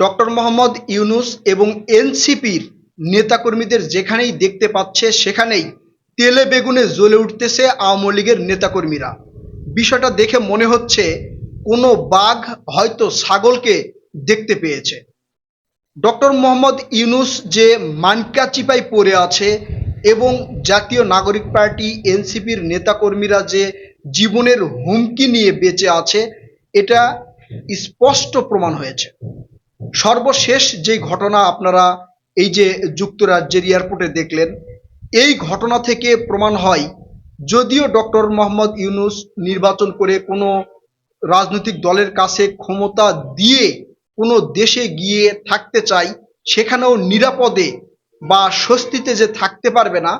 Doctor Mohammad Yunus এবং এনসিপির নেতাকর্মীদের যেখানেই দেখতে পাচ্ছে সেখানেই তেলে বেগুনে জ্বলে উঠতেছে আওয়ামী লীগের নেতাকর্মীরা। বিষয়টা দেখে মনে হচ্ছে কোনো বাঘ হয়তো ছাগলকে দেখতে পেয়েছে। ডক্টর মোহাম্মদ ইউনুস যে মানকা চিপায় পড়ে আছে এবং জাতীয় নাগরিক পার্টি, এনসিপির নেতাকর্মীরা যে জীবনের হুমকি নিয়ে বেঁচে আছে, এটা স্পষ্ট প্রমাণ হয়েছে। সর্বশেষ যে ঘটনা আপনারা এই যে যুক্তরাজ্যের এয়ারপোর্টে দেখলেন, এই ঘটনা থেকে প্রমাণ হয় যদিও ডক্টর মোহাম্মদ ইউনুস নির্বাচন করে কোনো রাজনৈতিক দলের কাছে ক্ষমতা দিয়ে কোনো দেশে গিয়ে থাকতে চাই, সেখানেও নিরাপদে বা স্বস্তিতে যে থাকতে পারবে না,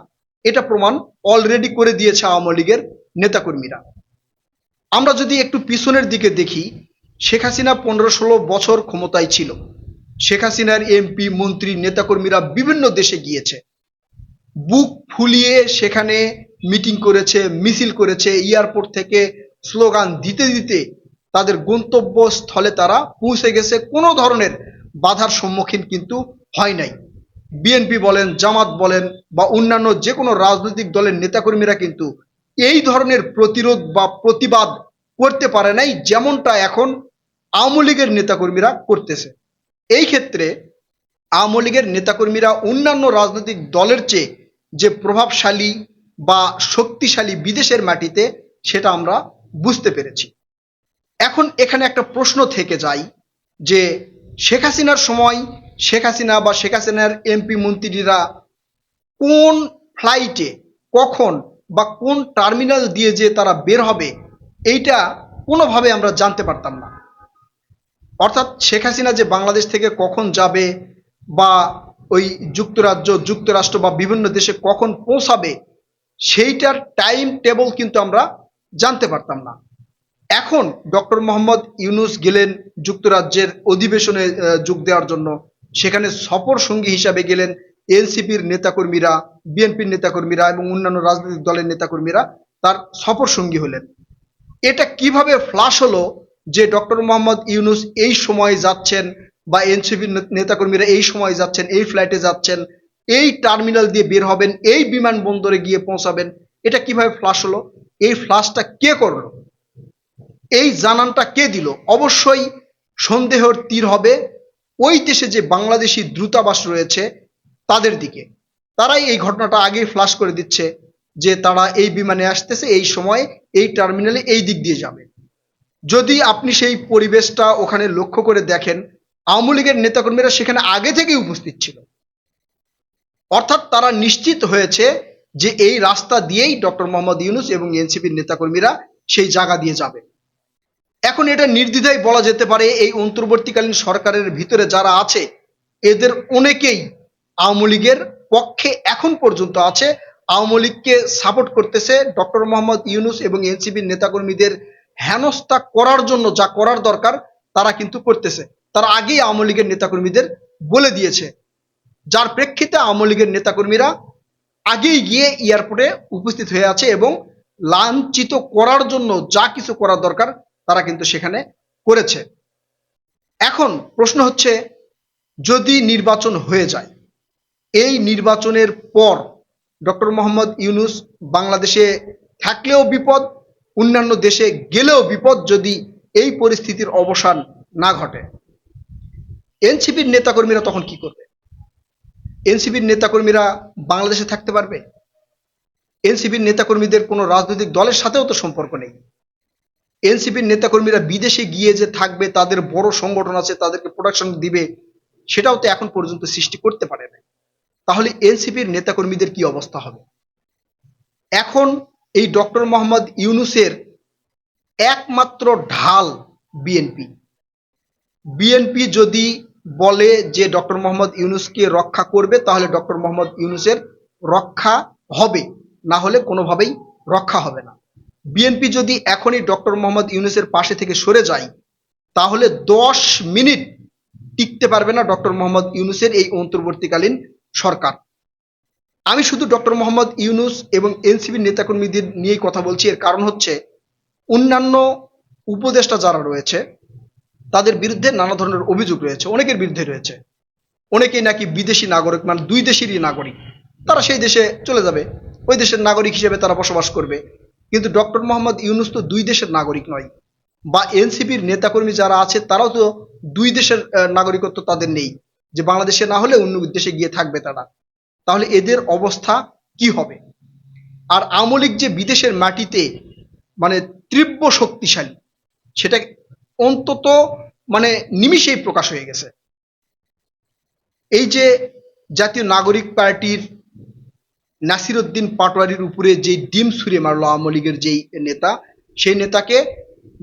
এটা প্রমাণ অলরেডি করে দিয়েছে আওয়ামী লীগের নেতাকর্মীরা। আমরা যদি একটু পিছনের দিকে দেখি শেখ হাসিনা পনেরো ষোলো বছর ক্ষমতায় ছিল। শেখ হাসিনার এমপি, মন্ত্রী, নেতাকর্মীরা বিভিন্ন দেশে গিয়েছে। বুক ফুলিয়ে সেখানে মিটিং করেছে, মিছিল করেছে, এয়ারপোর্ট থেকে স্লোগান দিতে দিতে তাদের গন্তব্যস্থলে তারা পৌঁছে গেছে। কোনো ধরনের বাধার সম্মুখীন কিন্তু হয় নাই। বিএনপি বলেন, জামাত বলেন বা অন্যান্য যে কোনো রাজনৈতিক দলের নেতাকর্মীরা কিন্তু এই ধরনের প্রতিরোধ বা প্রতিবাদ করতে পারে নাই যেমনটা এখন আওয়ামী লীগের নেতাকর্মীরা করতেছে। এই ক্ষেত্রে আওয়ামী লীগের নেতাকর্মীরা অন্যান্য রাজনৈতিক দলের চেয়ে যে প্রভাবশালী বা শক্তিশালী বিদেশের মাটিতে, সেটা আমরা বুঝতে পেরেছি। এখন এখানে একটা প্রশ্ন থেকে যায় যে শেখ হাসিনার সময়, শেখ হাসিনা বা শেখ হাসিনার এমপি মন্ত্রীরা কোন ফ্লাইটে কখন বা কোন টার্মিনাল দিয়ে যে তারা বের হবে এইটা কোনোভাবে আমরা জানতে পারতাম না। অর্থাৎ শেখ হাসিনা যে বাংলাদেশ থেকে কখন যাবে বা ওই যুক্তরাজ্য, যুক্তরাষ্ট্র বা বিভিন্ন দেশে কখন পৌঁছাবে, সেইটার টাইম টেবল কিন্তু আমরা জানতে পারতাম না। এখন ডক্টর মোহাম্মদ ইউনুস গেলেন যুক্তরাজ্যের অধিবেশনে যোগ দেওয়ার জন্য। সেখানে সফর সঙ্গী হিসাবে গেলেন এনসিপির নেতাকর্মীরা, বিএনপির নেতাকর্মীরা এবং অন্যান্য রাজনৈতিক দলের নেতাকর্মীরা। তার সফর সঙ্গী হলেন। এটা কীভাবে ফ্লাশ হলো যে ডক্টর মোহাম্মদ ইউনুস এই সময় যাচ্ছেন বা এনসিপির নেতাকর্মীরা এই সময় যাচ্ছেন, এই ফ্লাইটে যাচ্ছেন, এই টার্মিনাল দিয়ে বের হবেন, এই বিমানবন্দরে গিয়ে পৌঁছাবেন, এটা কীভাবে ফ্লাশ হলো, এই ফ্লাশটা কে করল, এই জানানটা কে দিল? অবশ্যই সন্দেহের তীর হবে, ওই দেশে যে বাংলাদেশি দ্রুতাবাস রয়েছে তাদের দিকে। তারাই এই ঘটনাটা আগেই ফ্লাশ করে দিচ্ছে। যে তারা এই বিমানে আসতেছে, এই সময় এই টার্মিনালে এই দিক দিয়ে যাবে। যদি আপনি সেই পরিবেশটা ওখানে লক্ষ্য করে দেখেন, আওয়ামী লীগের নেতাকর্মীরা সেখানে আগে থেকেই উপস্থিত ছিল। অর্থাৎ তারা নিশ্চিত হয়েছে যে এই রাস্তা দিয়েই ডক্টর মোহাম্মদ ইউনুস এবং এনসিপির নেতাকর্মীরা সেই জায়গা দিয়ে যাবে। এখন এটা নির্দ্বিধায় বলা যেতে পারে, এই অন্তর্বর্তীকালীন সরকারের ভিতরে যারা আছে, এদের অনেকেই আওয়ামী লীগের পক্ষে এখন পর্যন্ত আছে আওয়ামী লীগকে সাপোর্ট করতেছে ডক্টর মোহাম্মদ ইউনুস এবং এনসিপির নেতাকর্মীদের হেনস্থা করার জন্য যা করার দরকার, তারা কিন্তু করতেছে। তারা আগেই আওয়ামী লীগের নেতাকর্মীদের বলে দিয়েছে। যার প্রেক্ষিতে আওয়ামী লীগের নেতাকর্মীরা আগেই গিয়ে এয়ারপোর্টে উপস্থিত হয়ে আছে এবং লাঞ্ছিত করার জন্য যা কিছু করার দরকার, তারা কিন্তু সেখানে করেছে। এখন প্রশ্ন হচ্ছে, যদি নির্বাচন হয়ে যায়, এই নির্বাচনের পর ডক্টর মোহাম্মদ ইউনুস বাংলাদেশে থাকলেও বিপদ, অন্যান্য দেশে গেলেও বিপদ যদি এই পরিস্থিতির অবসান না ঘটে। এনসিপির নেতাকর্মীরা তখন কি করবে? এনসিপির নেতাকর্মীরা বাংলাদেশে থাকতে পারবে? এনসিপির নেতাকর্মীদের কোনো রাজনৈতিক দলের সাথেও তো সম্পর্ক নেই। এনসিপির নেতাকর্মীরা বিদেশে গিয়ে যে থাকবে, তাদের বড় সংগঠন আছে, তাদেরকে প্রোডাকশন দিবে, সেটাও তো এখন পর্যন্ত সৃষ্টি করতে পারে না তাহলে এনসিপির নেতাকর্মীদের কি অবস্থা হবে? এখন এই ডক্টর মোহাম্মদ ইউনুসের একমাত্র ঢাল বিএনপি। বিএনপি যদি বলে যে ডক্টর মোহাম্মদ ইউনুসকে রক্ষা করবে, তাহলে ডক্টর মোহাম্মদ ইউনুসের রক্ষা হবে, না হলে কোনোভাবেই রক্ষা হবে না। বিএনপি যদি এখনই ডক্টর মোহাম্মদ ইউনুসের পাশে থেকে সরে যায়, তাহলে দশ মিনিট টিকতে পারবে না ডক্টর মোহাম্মদ ইউনুসের এই অন্তর্বর্তীকালীন সরকার। আমি শুধু ডক্টর মোহাম্মদ ইউনুস এবং এনসিপির নেতাকর্মীদের নিয়েই কথা বলছি। এর কারণ হচ্ছে, অন্যান্য উপদেষ্টা যারা রয়েছে, তাদের বিরুদ্ধে নানা ধরনের অভিযোগ রয়েছে, অনেকের বিরুদ্ধে রয়েছে। অনেকেই নাকি বিদেশি নাগরিক মানে দুই দেশেরই নাগরিক। তারা সেই দেশে চলে যাবে। ওই দেশের নাগরিক হিসেবে তারা বসবাস করবে। কিন্তু ডক্টর মোহাম্মদ ইউনুস তো দুই দেশের নাগরিক নয়। বা এনসিপির নেতাকর্মী যারা আছে, তারাও তো দুই দেশের নাগরিকত্ব তাদের নেই। যে বাংলাদেশে না হলে অন্য দেশে গিয়ে থাকবে তারা। তাহলে এদের অবস্থা কি হবে? আর আওয়ামী লীগ যে বিদেশের মাটিতে মানে তীব্র শক্তিশালী, সেটা অন্তত মানে নিমিষেই প্রকাশ হয়ে গেছে। এই যে জাতীয় নাগরিক পার্টির নাসিরউদ্দিন পাটোয়ারির উপরে যে ডিম ছুঁড়ে মারলো আওয়ামী লীগের যেই নেতা, সেই নেতাকে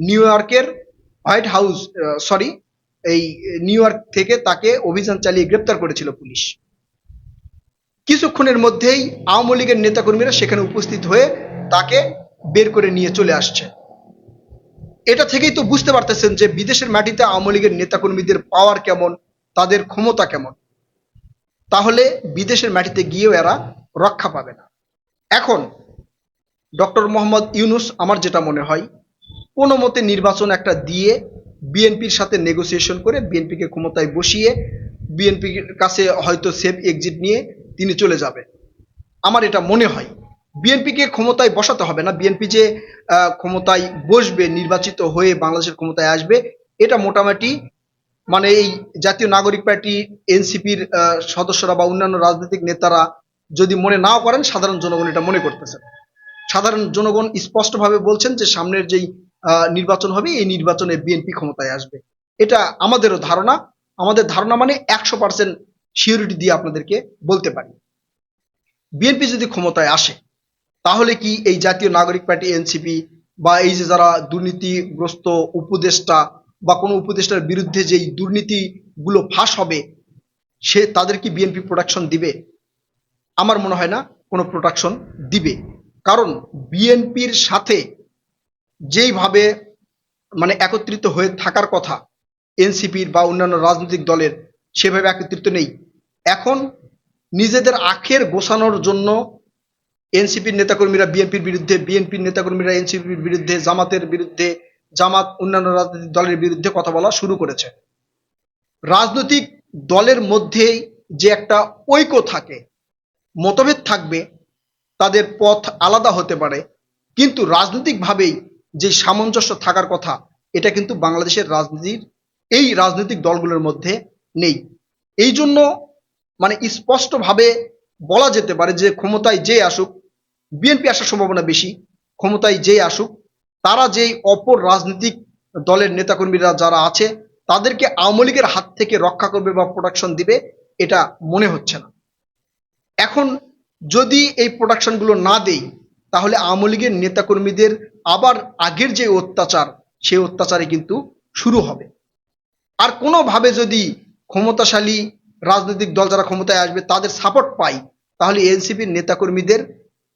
নিউ ইয়র্কের হোয়াইট হাউস সরি এই নিউ ইয়র্ক থেকে তাকে অভিযান চালিয়ে গ্রেপ্তার করেছিল পুলিশ। কিছুক্ষণের মধ্যেই আওয়ামী লীগের নেতাকর্মীরা সেখানে উপস্থিত হয়ে তাকে বের করে নিয়ে চলে আসছে। এটা থেকেই তো বুঝতে পারতেছেন যে বিদেশের মাটিতে আওয়ামী লীগের নেতাকর্মীদের পাওয়ার কেমন, তাদের ক্ষমতা কেমন। তাহলে বিদেশের মাটিতে গিয়েও এরা রক্ষা পাবে না। এখন ডক্টর মোহাম্মদ ইউনুস, আমার যেটা মনে হয়, কোনো মতে নির্বাচন একটা দিয়ে বিএনপির সাথে নেগোসিয়েশন করে বিএনপিকে ক্ষমতায় বসিয়ে বিএনপির কাছে হয়তো সেফ এক্সিট নিয়ে তিনি চলে যাবে। আমার এটা মনে হয়। বিএনপিকে ক্ষমতায় বসাতে হবে না। বিএনপি যে ক্ষমতায় বসবে, নির্বাচিত হয়ে বাংলাদেশের ক্ষমতায় আসবে, এটা মোটামুটি মানে এই জাতীয় নাগরিক পার্টি, এনসিপির সদস্যরা বা অন্যান্য রাজনৈতিক নেতারা যদি মনে নাও করেন, সাধারণ জনগণ এটা মনে করতেছেন সাধারণ জনগণ স্পষ্টভাবে বলছেন যে সামনের যেই নির্বাচন হবে, এই নির্বাচনে বিএনপি ক্ষমতায় আসবে। এটা আমাদেরও ধারণা। আমাদের ধারণা মানে একশো পার্সেন্ট সিউরিটি দিয়ে আপনাদেরকে বলতে পারি। বিএনপি যদি ক্ষমতায় আসে, তাহলে কি এই জাতীয় নাগরিক পার্টি এনসিপি বা এই যে যারা দুর্নীতিগ্রস্ত উপদেষ্টা বা কোনো উপদেষ্টার বিরুদ্ধে যেই দুর্নীতিগুলো ফাঁস হবে, সে তাদের কি বিএনপি প্রোডাকশন দিবে? আমার মনে হয় না কোনো প্রোটেকশন দিবে। কারণ বিএনপির সাথে যেইভাবে মানে একত্রিত হয়ে থাকার কথা এনসিপির বা অন্যান্য রাজনৈতিক দলের সেভাবে একত্রিত নেই। এখন নিজেদের আখের গোছানোর জন্য এনসিপির নেতাকর্মীরা, বিএনপির বিরুদ্ধে, বিএনপির নেতাকর্মীরা এনসিপির বিরুদ্ধে, জামাতের বিরুদ্ধে, জামাত অন্যান্য রাজনৈতিক দলের বিরুদ্ধে কথা বলা শুরু করেছে। রাজনৈতিক দলের মধ্যেই যে একটা ঐক্য থাকে, মতভেদ থাকবে, তাদের পথ আলাদা হতে পারে। কিন্তু রাজনৈতিকভাবেই যে সামঞ্জস্য থাকার কথা, এটা কিন্তু বাংলাদেশের রাজনীতির, এই রাজনৈতিক দলগুলোর মধ্যে নেই। এই জন্য মানে স্পষ্টভাবে বলা যেতে পারে যে ক্ষমতায় যে আসুক, বিএনপি আসার সম্ভাবনা বেশি, ক্ষমতায় যে আসুক, তারা যেই অপর রাজনৈতিক দলের নেতাকর্মীরা যারা আছে, তাদেরকে আওয়ামী লীগের হাত থেকে রক্ষা করবে বা প্রোডাকশন দিবে, এটা মনে হচ্ছে না। এখন যদি এই প্রোডাকশনগুলো না দেই, তাহলে আওয়ামী লীগের নেতাকর্মীদের আবার আগের যে অত্যাচার সেই অত্যাচারে কিন্তু শুরু হবে। আর কোনোভাবে যদি ক্ষমতাশালী রাজনৈতিক দল যারা ক্ষমতায় আসবে, তাদের সাপোর্ট পাই, তাহলে এনসিপির নেতাকর্মীদের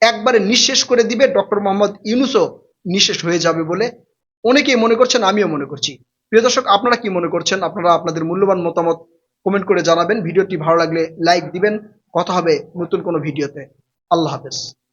একবারে নিঃশেষ করে দিবে। ডক্টর মোহাম্মদ ইউনুসও নিঃশেষ হয়ে যাবে বলে অনেকেই মনে করছেন, আমিও মনে করছি। প্রিয় দর্শক, আপনারা কি মনে করছেন? আপনারা আপনাদের মূল্যবান মতামত কমেন্ট করে জানাবেন। ভিডিওটি ভালো লাগলে লাইক দিবেন। কথা হবে নতুন কোনো ভিডিওতে। আল্লাহ হাফেজ।